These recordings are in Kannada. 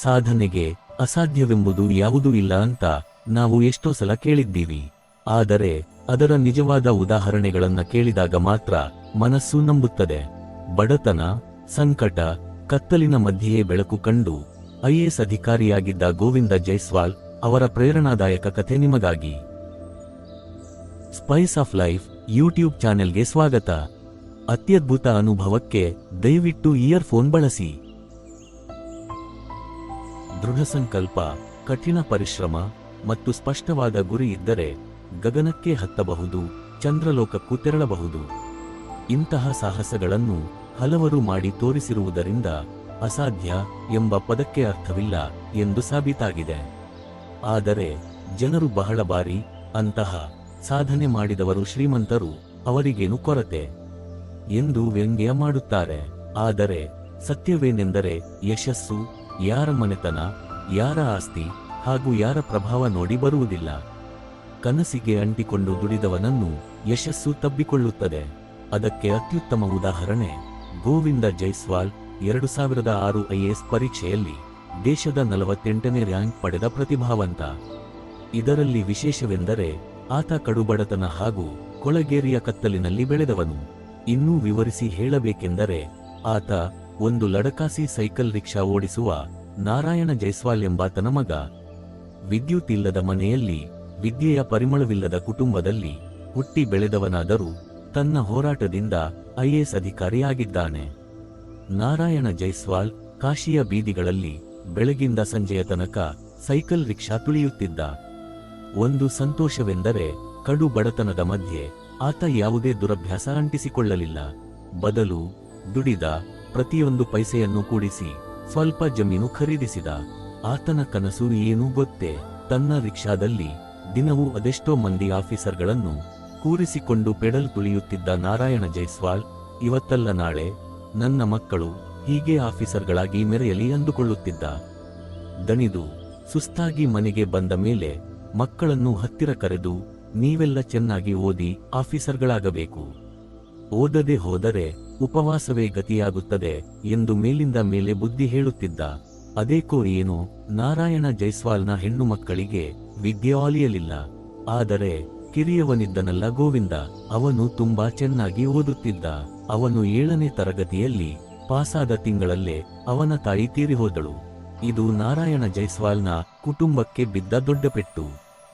ಸಾಧನೆಗೆ ಅಸಾಧ್ಯವೆಂಬುದು ಯಾವುದೂ ಇಲ್ಲ ಅಂತ ನಾವು ಎಷ್ಟೋ ಸಲ ಕೇಳಿದ್ದೀವಿ. ಆದರೆ ಅದರ ನಿಜವಾದ ಉದಾಹರಣೆಗಳನ್ನ ಕೇಳಿದಾಗ ಮಾತ್ರ ಮನಸ್ಸು ನಂಬುತ್ತದೆ. ಬಡತನ, ಸಂಕಟ, ಕತ್ತಲಿನ ಮಧ್ಯೆಯೇ ಬೆಳಕು ಕಂಡು ಐಎಎಸ್ ಅಧಿಕಾರಿಯಾಗಿದ್ದ ಗೋವಿಂದ ಜೈಸ್ವಾಲ್ ಅವರ ಪ್ರೇರಣಾದಾಯಕ ಕಥೆ ನಿಮಗಾಗಿ. ಸ್ಪೈಸ್ ಆಫ್ ಲೈಫ್ ಯೂಟ್ಯೂಬ್ ಚಾನೆಲ್ಗೆ ಸ್ವಾಗತ. ಅತ್ಯದ್ಭುತ ಅನುಭವಕ್ಕೆ ದಯವಿಟ್ಟು ಇಯರ್ಫೋನ್ ಬಳಸಿ. ದೃಢ ಸಂಕಲ್ಪ ಕಠಿಣ ಪರಿಶ್ರಮ ಮತ್ತು ಸ್ಪಷ್ಟವಾದ ಗುರಿ ಇದ್ದರೆ ಗಗನಕ್ಕೆ ಹತ್ತಬಹುದು, ಚಂದ್ರಲೋಕಕ್ಕೂ ತೆರಳಬಹುದು. ಇಂತಹ ಸಾಹಸಗಳನ್ನು ಹಲವರು ಮಾಡಿ ತೋರಿಸಿರುವುದರಿಂದ ಅಸಾಧ್ಯ ಎಂಬ ಪದಕ್ಕೆ ಅರ್ಥವಿಲ್ಲ ಎಂದು ಸಾಬೀತಾಗಿದೆ. ಆದರೆ ಜನರು ಬಹಳ ಬಾರಿ ಅಂತಹ ಸಾಧನೆ ಮಾಡಿದವರು ಶ್ರೀಮಂತರು ಅವರಿಗೇನು ಕೊರತೆ ಎಂದು ವ್ಯಂಗ್ಯ ಮಾಡುತ್ತಾರೆ. ಆದರೆ ಸತ್ಯವೇನೆಂದರೆ ಯಶಸ್ಸು ಯಾರ ಮನೆತನ, ಯಾರ ಆಸ್ತಿ ಹಾಗೂ ಯಾರ ಪ್ರಭಾವ ನೋಡಿ ಬರುವುದಿಲ್ಲ. ಕನಸಿಗೆ ಅಂಟಿಕೊಂಡು ದುಡಿದವನನ್ನು ಯಶಸ್ಸು ತಬ್ಬಿಕೊಳ್ಳುತ್ತದೆ. ಅದಕ್ಕೆ ಅತ್ಯುತ್ತಮ ಉದಾಹರಣೆ, ಗೋವಿಂದ ಜೈಸ್ವಾಲ್ ಎರಡು ಸಾವಿರದ ಆರು ಐಎಎಸ್ ಪರೀಕ್ಷೆಯಲ್ಲಿ ದೇಶದ ನಲವತ್ತೆಂಟನೇ ರ್ಯಾಂಕ್ ಪಡೆದ ಪ್ರತಿಭಾವಂತ. ಇದರಲ್ಲಿ ವಿಶೇಷವೆಂದರೆ ಆತ ಕಡುಬಡತನ ಹಾಗೂ ಕೊಳಗೇರಿಯ ಕತ್ತಲಿನಲ್ಲಿ ಬೆಳೆದವನು. ಇನ್ನೂ ವಿವರಿಸಿ ಹೇಳಬೇಕೆಂದರೆ ಆತ ಒಂದು ಲಡಕಾಸಿ ಸೈಕಲ್ ರಿಕ್ಷಾ ಓಡಿಸುವ ನಾರಾಯಣ ಜೈಸ್ವಾಲ್ ಎಂಬಾತನ ಮಗ. ವಿದ್ಯುತ್ ಇಲ್ಲದ ಮನೆಯಲ್ಲಿ, ವಿದ್ಯೆಯ ಪರಿಮಳವಿಲ್ಲದ ಕುಟುಂಬದಲ್ಲಿ ಹುಟ್ಟಿ ಬೆಳೆದವನಾದರೂ ತನ್ನ ಹೋರಾಟದಿಂದ ಐಎಎಸ್ ಅಧಿಕಾರಿಯಾಗಿದ್ದಾನೆ. ನಾರಾಯಣ ಜೈಸ್ವಾಲ್ ಕಾಶಿಯ ಬೀದಿಗಳಲ್ಲಿ ಬೆಳಗಿಂದ ಸಂಜೆಯ ತನಕ ಸೈಕಲ್ ರಿಕ್ಷಾ ತುಳಿಯುತ್ತಿದ್ದ. ಒಂದು ಸಂತೋಷವೆಂದರೆ ಕಡು ಬಡತನದ ಮಧ್ಯೆ ಆತ ಯಾವುದೇ ದುರಭ್ಯಾಸ ಅಂಟಿಸಿಕೊಳ್ಳಲಿಲ್ಲ. ಬದಲು ದುಡಿದ ಪ್ರತಿಯೊಂದು ಪೈಸೆಯನ್ನು ಕೂಡಿಸಿ ಸ್ವಲ್ಪ ಜಮೀನು ಖರೀದಿಸಿದ. ಆತನ ಕನಸು ಏನೂ ಗೊತ್ತೇ? ತನ್ನ ರಿಕ್ಷಾದಲ್ಲಿ ದಿನವೂ ಅದೆಷ್ಟೋ ಮಂದಿ ಆಫೀಸರ್ಗಳನ್ನು ಕೂರಿಸಿಕೊಂಡು ಪೆಡಲ್ ತುಳಿಯುತ್ತಿದ್ದ ನಾರಾಯಣ ಜೈಸ್ವಾಲ್, ಇವತ್ತಲ್ಲ ನಾಳೆ ನನ್ನ ಮಕ್ಕಳು ಹೀಗೆ ಆಫೀಸರ್ಗಳಾಗಿ ಮೆರೆಯಲಿ ಅಂದುಕೊಳ್ಳುತ್ತಿದ್ದ. ದಣಿದು, ಸುಸ್ತಾಗಿ ಮನೆಗೆ ಬಂದ ಮೇಲೆ ಮಕ್ಕಳನ್ನು ಹತ್ತಿರ ಕರೆದು, ನೀವೆಲ್ಲ ಚೆನ್ನಾಗಿ ಓದಿ ಆಫೀಸರ್ಗಳಾಗಬೇಕು. ಓದದೆ ಹೋದರೆ ಉಪವಾಸವೇ ಗತಿಯಾಗುತ್ತದೆ ಎಂದು ಮೇಲಿಂದ ಮೇಲೆ ಬುದ್ಧಿ ಹೇಳುತ್ತಿದ್ದ. ಅದೇಕೋ ಏನು, ನಾರಾಯಣ ಜೈಸ್ವಾಲ್ನ ಹೆಣ್ಣು ಮಕ್ಕಳಿಗೆ ವಿದ್ಯೆ ಆಲಿಯಲಿಲ್ಲ. ಆದರೆ ಕಿರಿಯವನಿದ್ದನಲ್ಲ ಗೋವಿಂದ, ಅವನು ತುಂಬಾ ಚೆನ್ನಾಗಿ ಓದುತ್ತಿದ್ದ. ಅವನು ಏಳನೇ ತರಗತಿಯಲ್ಲಿ ಪಾಸಾದ ತಿಂಗಳಲ್ಲೇ ಅವನ ತಾಯಿ ತೀರಿಹೋದಳು ಇದು ನಾರಾಯಣ ಜೈಸ್ವಾಲ್ನ ಕುಟುಂಬಕ್ಕೆ ಬಿದ್ದ ದೊಡ್ಡ ಪೆಟ್ಟು.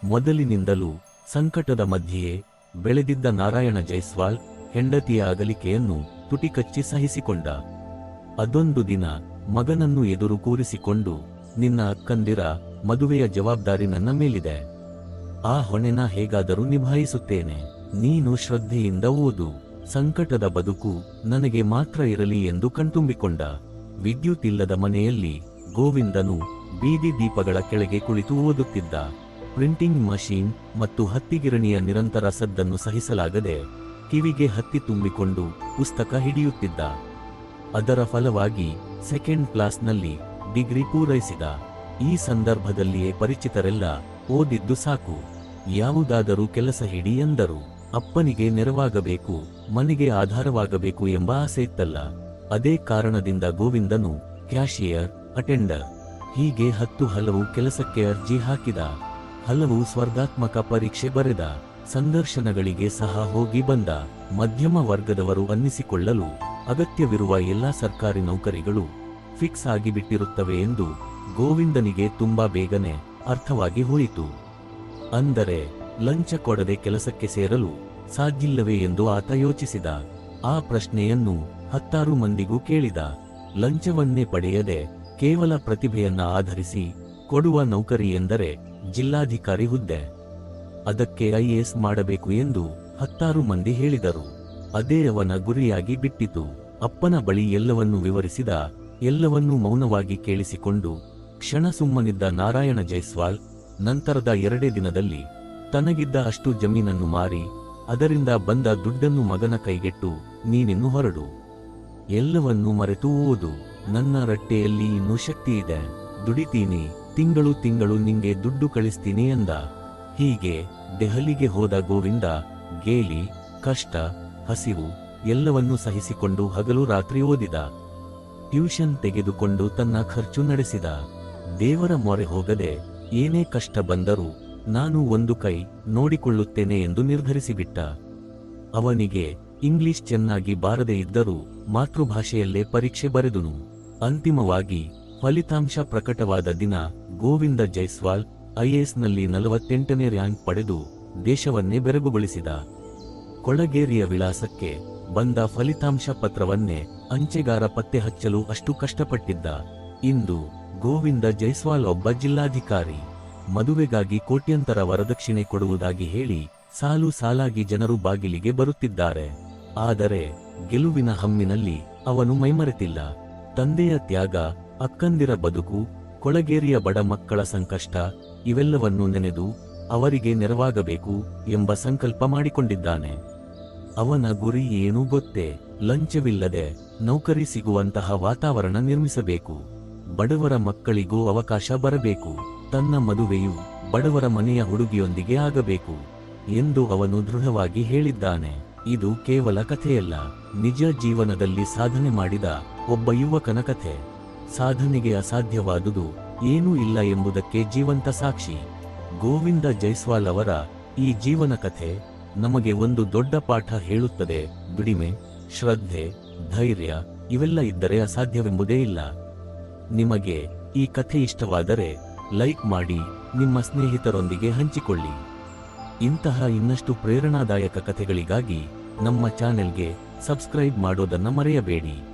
ಮೊದಲಿನಿಂದಲೂ ಸಂಕಟದ ಮಧ್ಯೆಯೇ ಬೆಳೆದಿದ್ದ ನಾರಾಯಣ ಜೈಸ್ವಾಲ್ ಹೆಂಡತಿಯ ಅಗಲಿಕೆಯನ್ನು ತುಟಿಕಚ್ಚಿ ಸಹಿಸಿಕೊಂಡ. ಅದೊಂದು ದಿನ ಮಗನನ್ನು ಎದುರು ಕೂರಿಸಿಕೊಂಡು, ನಿನ್ನ ಅಕ್ಕಂದಿರ ಮದುವೆಯ ಜವಾಬ್ದಾರಿ ನನ್ನ ಮೇಲಿದೆ. ಆ ಹೊಣೆನ ಹೇಗಾದರೂ ನಿಭಾಯಿಸುತ್ತೇನೆ. ನೀನು ಶ್ರದ್ಧೆಯಿಂದ ಓದು. ಸಂಕಟದ ಬದುಕು ನನಗೆ ಮಾತ್ರ ಇರಲಿ ಎಂದು ಕಣ್ತುಂಬಿಕೊಂಡ. ವಿದ್ಯುತ್ ಇಲ್ಲದ ಮನೆಯಲ್ಲಿ ಗೋವಿಂದನು ಬೀದಿ ದೀಪಗಳ ಕೆಳಗೆ ಕುಳಿತು ಓದುತ್ತಿದ್ದ. ಪ್ರಿಂಟಿಂಗ್ ಮಷೀನ್ ಮತ್ತು ಹತ್ತಿಗಿರಣಿಯ ನಿರಂತರ ಸದ್ದನ್ನು ಸಹಿಸಲಾಗದೆ ಕಿವಿಗೆ ಹತ್ತಿ ತುಂಬಿಕೊಂಡು ಪುಸ್ತಕ ಹಿಡಿಯುತ್ತಿದ್ದ. ಅದರ ಫಲವಾಗಿ ಸೆಕೆಂಡ್ ಕ್ಲಾಸ್ನಲ್ಲಿ ಡಿಗ್ರಿ ಪೂರೈಸಿದ. ಈ ಸಂದರ್ಭದಲ್ಲಿಯೇ ಪರಿಚಿತರೆಲ್ಲ ಓದಿದ್ದು ಸಾಕು. ಯಾವುದಾದರೂ ಕೆಲಸ ಹಿಡಿ ಎಂದರು. ಅಪ್ಪನಿಗೆ ನೆರವಾಗಬೇಕು, ಮನೆಗೆ ಆಧಾರವಾಗಬೇಕು ಎಂಬ ಆಸೆ ಇತ್ತಲ್ಲ. ಅದೇ ಕಾರಣದಿಂದ ಗೋವಿಂದನು ಕ್ಯಾಶಿಯರ್, ಅಟೆಂಡರ್, ಹೀಗೆ ಹತ್ತು ಹಲವು ಕೆಲಸಕ್ಕೆ ಅರ್ಜಿ ಹಾಕಿದ. ಹಲವು ಸ್ಪರ್ಧಾತ್ಮಕ ಪರೀಕ್ಷೆ ಬರೆದ. ಸಂದರ್ಶನಗಳಿಗೆ ಸಹ ಹೋಗಿ ಬಂದ ಮಧ್ಯಮ ವರ್ಗದವರು ಅನ್ನಿಸಿಕೊಳ್ಳಲು ಅಗತ್ಯವಿರುವ ಎಲ್ಲಾ ಸರ್ಕಾರಿ ನೌಕರಿಗಳು ಫಿಕ್ಸ್ ಆಗಿಬಿಟ್ಟಿರುತ್ತವೆ ಎಂದು ಗೋವಿಂದನಿಗೆ ತುಂಬಾ ಬೇಗನೆ ಅರ್ಥವಾಗಿ ಹೋಯಿತು. ಅಂದರೆ ಲಂಚ ಕೊಡದೆ ಕೆಲಸಕ್ಕೆ ಸೇರಲು ಸಾಧ್ಯಿಲ್ಲವೇ ಎಂದು ಆತ ಯೋಚಿಸಿದ. ಆ ಪ್ರಶ್ನೆಯನ್ನು ಹತ್ತಾರು ಮಂದಿಗೂ ಕೇಳಿದ. ಲಂಚವನ್ನೇ ಪಡೆಯದೆ ಕೇವಲ ಪ್ರತಿಭೆಯನ್ನ ಆಧರಿಸಿ ಕೊಡುವ ನೌಕರಿ ಎಂದರೆ ಜಿಲ್ಲಾಧಿಕಾರಿ ಹುದ್ದೆ. ಅದಕ್ಕೆ ಐಎಎಸ್ ಮಾಡಬೇಕು ಎಂದು ಹತ್ತಾರು ಮಂದಿ ಹೇಳಿದರು. ಅದೇ ಅವನ ಗುರಿಯಾಗಿ ಬಿಟ್ಟಿತು. ಅಪ್ಪನ ಬಳಿ ಎಲ್ಲವನ್ನೂ ವಿವರಿಸಿದ, ಎಲ್ಲವನ್ನೂ ಮೌನವಾಗಿ ಕೇಳಿಸಿಕೊಂಡು, ಕ್ಷಣ ಸುಮ್ಮನಿದ್ದ ನಾರಾಯಣ ಜೈಸ್ವಾಲ್, ನಂತರದ ಎರಡೇ ದಿನದಲ್ಲಿ ತನಗಿದ್ದ ಅಷ್ಟು ಜಮೀನನ್ನು ಮಾರಿ, ಅದರಿಂದ ಬಂದ ದುಡ್ಡನ್ನು ಮಗನ ಕೈಗೆಟ್ಟು ನೀನಿನ್ನು ಹೊರಡು. ಎಲ್ಲವನ್ನೂ ಮರೆತು ಓದು ನನ್ನ ರಟ್ಟೆಯಲ್ಲಿ ಇನ್ನೂ ಶಕ್ತಿ ಇದೆ. ದುಡಿತೀನಿ, ತಿಂಗಳು ತಿಂಗಳು ನಿಂಗೆ ದುಡ್ಡು ಕಳಿಸ್ತೀನಿ ಎಂದ ಹೀಗೆ ದೆಹಲಿಗೆ ಹೋದ ಗೋವಿಂದ, ಗೇಲಿ, ಕಷ್ಟ, ಹಸಿವು ಎಲ್ಲವನ್ನೂ ಸಹಿಸಿಕೊಂಡು ಹಗಲು ರಾತ್ರಿ ಓದಿದ. ಟ್ಯೂಷನ್ ತೆಗೆದುಕೊಂಡು ತನ್ನ ಖರ್ಚು ನಡೆಸಿದ. ದೇವರ ಮೊರೆ ಹೋಗದೆ ಏನೇ ಕಷ್ಟ ಬಂದರೂ ನಾನು ಒಂದು ಕೈ ನೋಡಿಕೊಳ್ಳುತ್ತೇನೆ ಎಂದು ನಿರ್ಧರಿಸಿಬಿಟ್ಟ. ಅವನಿಗೆ ಇಂಗ್ಲಿಷ್ ಚೆನ್ನಾಗಿ ಬಾರದೇ ಇದ್ದರೂ ಮಾತೃಭಾಷೆಯಲ್ಲೇ ಪರೀಕ್ಷೆ ಬರೆದುನು. ಅಂತಿಮವಾಗಿ ಫಲಿತಾಂಶ ಪ್ರಕಟವಾದ ದಿನ ಗೋವಿಂದ ಜೈಸ್ವಾಲ್ ಐಎಎಸ್ನಲ್ಲಿ ನಲವತ್ತೆಂಟನೇ ರ್ಯಾಂಕ್ ಪಡೆದು ದೇಶವನ್ನೇ ಬೆರಗುಗೊಳಿಸಿದ. ಕೊಳಗೇರಿಯ ವಿಳಾಸಕ್ಕೆ ಬಂದ ಫಲಿತಾಂಶ ಪತ್ರವನ್ನೇ ಅಂಚೆಗಾರ ಪತ್ತೆ ಹಚ್ಚಲು ಅಷ್ಟು ಕಷ್ಟಪಟ್ಟಿದ್ದ. ಇಂದು ಗೋವಿಂದ ಜೈಸ್ವಾಲ್ ಒಬ್ಬ ಜಿಲ್ಲಾಧಿಕಾರಿ. ಮದುವೆಗಾಗಿ ಕೋಟ್ಯಂತರ ವರದಕ್ಷಿಣೆ ಕೊಡುವುದಾಗಿ ಹೇಳಿ ಸಾಲು ಸಾಲಾಗಿ ಜನರು ಬಾಗಿಲಿಗೆ ಬರುತ್ತಿದ್ದಾರೆ. ಆದರೆ ಗೆಲುವಿನ ಹಮ್ಮಿನಲ್ಲಿ ಅವನು ಮೈಮರೆತಿಲ್ಲ. ತಂದೆಯ ತ್ಯಾಗ, ಅಕ್ಕಂದಿರ ಬದುಕು ಕೊಳಗೇರಿಯ ಬಡ ಮಕ್ಕಳ ಸಂಕಷ್ಟ ಇವೆಲ್ಲವನ್ನು ನೆನೆದು ಅವರಿಗೆ ನೆರವಾಗಬೇಕು ಎಂಬ ಸಂಕಲ್ಪ ಮಾಡಿಕೊಂಡಿದ್ದಾನೆ. ಅವನ ಗುರಿ ಏನೂ ಗೊತ್ತೇ, ಲಂಚವಿಲ್ಲದೆ ನೌಕರಿ ಸಿಗುವಂತಹ ವಾತಾವರಣ ನಿರ್ಮಿಸಬೇಕು. ಬಡವರ ಮಕ್ಕಳಿಗೂ ಅವಕಾಶ ಬರಬೇಕು. ತನ್ನ ಮದುವೆಯು ಬಡವರ ಮನೆಯ ಹುಡುಗಿಯೊಂದಿಗೆ ಆಗಬೇಕು ಎಂದು ಅವನು ದೃಢವಾಗಿ ಹೇಳಿದ್ದಾನೆ. ಇದು ಕೇವಲ ಕಥೆಯಲ್ಲ, ನಿಜ ಜೀವನದಲ್ಲಿ ಸಾಧನೆ ಮಾಡಿದ ಒಬ್ಬ ಯುವಕನ ಕಥೆ. ಸಾಧನೆಗೆ ಅಸಾಧ್ಯವಾದುದು ಏನೂ ಇಲ್ಲ ಎಂಬುದಕ್ಕೆ ಜೀವಂತ ಸಾಕ್ಷಿ. ಗೋವಿಂದ ಜೈಸ್ವಾಲ್ ಅವರ ಈ ಜೀವನ ಕಥೆ ನಮಗೆ ಒಂದು ದೊಡ್ಡ ಪಾಠ ಹೇಳುತ್ತದೆ. ದುಡಿಮೆ, ಶ್ರದ್ಧೆ, ಧೈರ್ಯ ಇವೆಲ್ಲ ಇದ್ದರೆ ಅಸಾಧ್ಯವೆಂಬುದೇ ಇಲ್ಲ. ನಿಮಗೆ ಈ ಕಥೆ ಇಷ್ಟವಾದರೆ ಲೈಕ್ ಮಾಡಿ, ನಿಮ್ಮ ಸ್ನೇಹಿತರೊಂದಿಗೆ ಹಂಚಿಕೊಳ್ಳಿ. ಇಂತಹ ಇನ್ನಷ್ಟು ಪ್ರೇರಣಾದಾಯಕ ಕಥೆಗಳಿಗಾಗಿ ನಮ್ಮ ಚಾನೆಲ್ಗೆ ಸಬ್ಸ್ಕ್ರೈಬ್ ಮಾಡೋದನ್ನ ಮರೆಯಬೇಡಿ.